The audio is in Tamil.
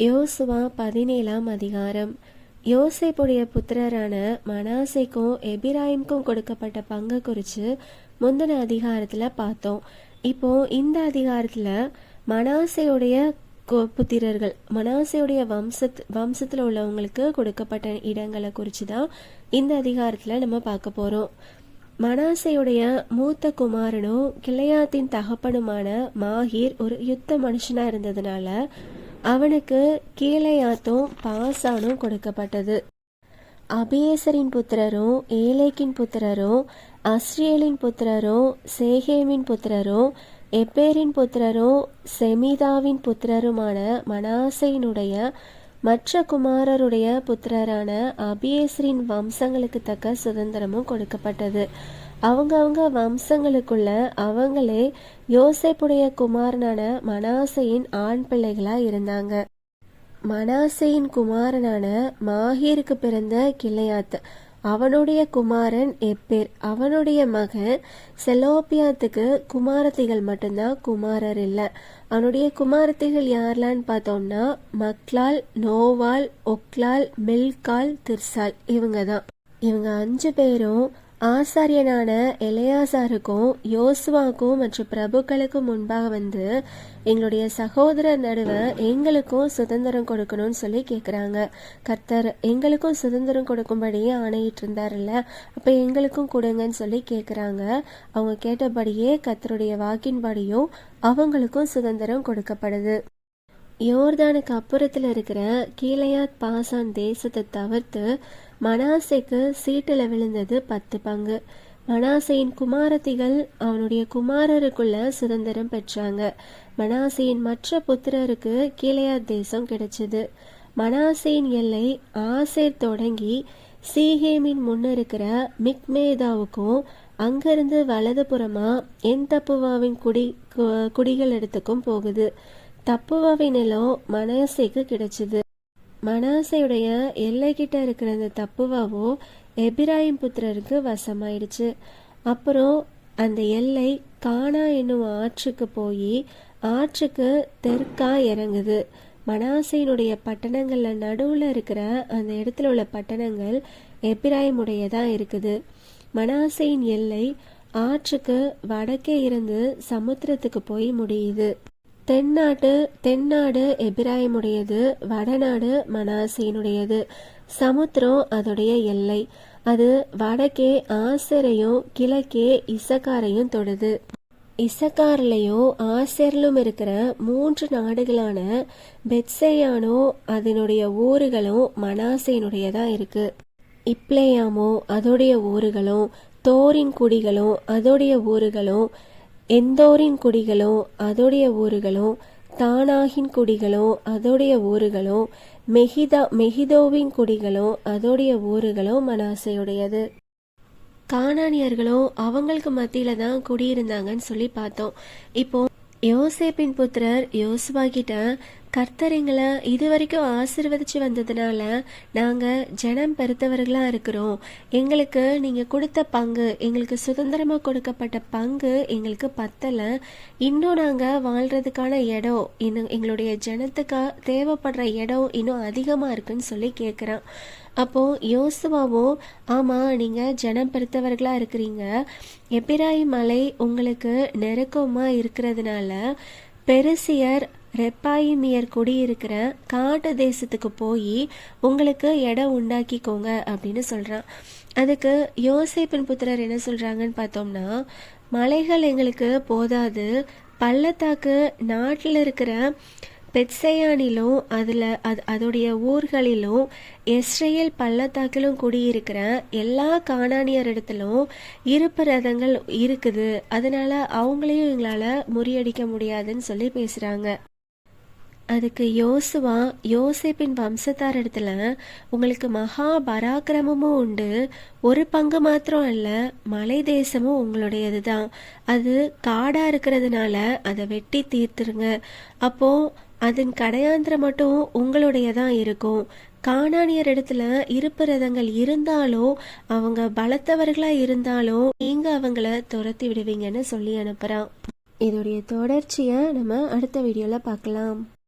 யோசுவா பதினேழாம் அதிகாரம். யோசேப்புடைய புத்திரரான மனாசைக்கும் எபிராயிம்க்கும் கொடுக்கப்பட்ட பங்கை குறித்து முந்தின அதிகாரத்தில் பார்த்தோம். இப்போ இந்த அதிகாரத்தில் மனாசையுடைய புத்திரர்கள் மனாசையுடைய வம்சத் வம்சத்தில் உள்ளவங்களுக்கு கொடுக்கப்பட்ட இடங்களை குறித்து தான் இந்த அதிகாரத்தில் நம்ம பார்க்க போகிறோம் மனாசையுடைய மூத்த குமாரனும் கிளையாத்தின் தகப்பனுமான மாஹீர் ஒரு யுத்த மனுஷனாக இருந்ததுனால அவனுக்கு கீழையாத்தும் பாசானும் கொடுக்கப்பட்டது. அபியேசரின் புத்திரரும் ஏலேக்கின் புத்திரரும் அஸ்ரியலின் புத்திரரும் சேகேமின் புத்திரரும் எப்பேரின் புத்திரரும் செமிதாவின் புத்திரருமான மனாசையினுடைய மற்ற குமாரருடைய புத்திரரான அபியேசரின் வம்சங்களுக்கு தக்க சுதந்திரமும் கொடுக்கப்பட்டது. அவங்க அவங்க வம்சங்களுக்குள்ள அவங்களே யோசேப்புடைய குமாரனான மனாசையின் ஆண் பிள்ளைகளா இருந்தாங்க. மனாசையின் குமாரனான மாஹீருக்கு பிறந்த கிளையாத் அவனுடைய குமாரன் எப்பேர் அவனுடைய மகன் செலோபியாத்துக்கு குமாரத்திகள் மட்டும்தான் குமாரர் இல்லை. அவனுடைய குமாரத்திகள் யாரெல்லான்னு பார்த்தோம்னா மக்லால் நோவால் ஒக்லால் மில்கால் திர்சால் இவங்க தான் இவங்க அஞ்சு பேரும் ஆசாரியனான எலையாசாருக்கும் யோசுவாக்கும் மற்றும் பிரபுக்களுக்கும் முன்பாக வந்து எங்களுடைய சகோதரர் நடுவே எங்களுக்கும் சுதந்திரம் கொடுக்கணும்னு சொல்லி கேட்குறாங்க கர்த்தர் எங்களுக்கும் சுதந்திரம் கொடுக்கும்படியே ஆணையிட்டு இருந்தார்ல அப்போ எங்களுக்கும் கொடுங்கன்னு சொல்லி கேட்குறாங்க அவங்க கேட்டபடியே கர்த்தருடைய வாக்கின்படியும் அவங்களுக்கும் சுதந்திரம் கொடுக்கப்படுது. யோர்தானுக்கு அப்புறத்தில் இருக்கிற கீழையாத் பாசான் தேசத்தை தவிர்த்து மனாசைக்கு சீட்டில் விழுந்தது பத்து பங்கு. மனாசையின் குமாரத்திகள் அவனுடைய குமாரருக்குள்ள சுதந்திரம் பெற்றாங்க. மனாசையின் மற்ற புத்திரருக்கு கீழையாத் தேசம் கிடைச்சது. மனாசையின் எல்லை ஆசேர் தொடங்கி சீஹேமின் முன்ன இருக்கிற மிக்மேதாவுக்கும் அங்கிருந்து வலதுபுறமா என் தப்புவாவின் குடி கு- குடிகள் இடத்துக்கும் போகுது. தப்புவாவின் நிலம் மனாசைக்கு கிடைச்சது. மனாசையுடைய எல்லைக்கிட்ட இருக்கிற அந்த தப்புவாவோ எபிராயிம் புத்திரருக்கு வசமாயிடுச்சு. அப்புறம் அந்த எல்லை கானா என்னும் ஆற்றுக்கு போய் ஆற்றுக்கு தெற்கா இறங்குது. மனாசையினுடைய பட்டணங்களில் நடுவில் இருக்கிற அந்த இடத்துல உள்ள பட்டணங்கள் எபிராயிமுடையதா இருக்குது. மனாசையின் எல்லை ஆற்றுக்கு வடக்கே இருந்து சமுத்திரத்துக்கு போய் முடியுது. தென்னாட்டு தென்னாடு எபிராயமுடையது வடநாடு மனாசையினுடையது சமுத்திரம் அதோடைய எல்லை. அது வடக்கே ஆசரையும் கிழக்கே இசக்காரையும் தொடுது. இசக்கார்லேயோ ஆசேரிலும் இருக்கிற மூன்று நாடுகளான பெத்சேயானோ அதனுடைய ஊர்களும் மனாசையினுடையதாக இருக்கு. இப்ளேயாமோ அதோடைய ஊர்களும் தோரின் குடிகளும் அதோடைய ஊர்களும் எந்தோரின் குடிகளோ அதோடைய ஊர்களும் தானாகின் குடிகளோ அதோடைய ஊர்களும் மெஹிதா மெஹிதோவின் குடிகளும் அதோடைய ஊர்களோ மனாசையுடையது. கானானியர்களும் அவங்களுக்கு மத்தியில தான் குடியிருந்தாங்கன்னு சொல்லி பார்த்தோம். இப்போ யோசேப்பின் புத்திரர் யோசுவா கிட்ட கர்த்தர் எங்களை இது வரைக்கும் ஆசிர்வதிச்சு வந்ததுனால நாங்க ஜனம் பெருத்தவர்களா இருக்கிறோம். எங்களுக்கு நீங்க கொடுத்த பங்கு எங்களுக்கு சுதந்திரமா கொடுக்கப்பட்ட பங்கு எங்களுக்கு பத்தல. இன்னும் நாங்க வாழ்றதுக்கான இடம் இன்னும் எங்களுடைய ஜனத்துக்காக தேவைப்படுற இடம் இன்னும் அதிகமா இருக்குன்னு சொல்லி கேக்குறான். அப்போ யோசுவாவும் ஆமா நீங்க ஜனம் பெருத்தவர்களா இருக்கிறீங்க. எப்பிராயி மலை உங்களுக்கு நெருக்கமா இருக்கிறதுனால பெருசியர் ரெப்பாயிமியர் குடியிருக்கிற காட்டு தேசத்துக்கு போய் உங்களுக்கு இடம் உண்டாக்கிக்கோங்க அப்படின்னு சொல்கிறான் அதுக்கு யோசேப்பின் புத்திரர் என்ன சொல்கிறாங்கன்னு பார்த்தோம்னா மலைகள் எங்களுக்கு போதாது பள்ளத்தாக்கு நாட்டில் இருக்கிற பெட்சையானிலும் அதில் அது அதோடைய ஊர்களிலும் இஸ்ரேல் பள்ளத்தாக்கிலும் குடியிருக்கிற எல்லா காணானியரிடத்திலும் இருப்பு ரதங்கள் இருக்குது. அதனால அவங்களையும் எங்களால் முறியடிக்க முடியாதுன்னு சொல்லி பேசுகிறாங்க அதுக்கு யோசுவா யோசேப்பின் வம்சத்தார் இடத்துல உங்களுக்கு மகா பராக்கிரமமும் உண்டு. ஒரு பங்கு மாத்திரம் அல்ல மலை தேசமும் உங்களுடையது தான் அது காடா இருக்கிறதுனால அதை வெட்டி தீர்த்துருங்க. அப்போ அதன் கடையாந்திரம் மட்டும் உங்களுடையதான் இருக்கும். காணானியர் இடத்துல இருப்பு ரதங்கள் இருந்தாலும் அவங்க பலத்தவர்களா இருந்தாலும் நீங்க அவங்கள துரத்தி விடுவீங்கன்னு சொல்லி அனுப்புறான். இதோடைய தொடர்ச்சியை நம்ம அடுத்த வீடியோல பார்க்கலாம்.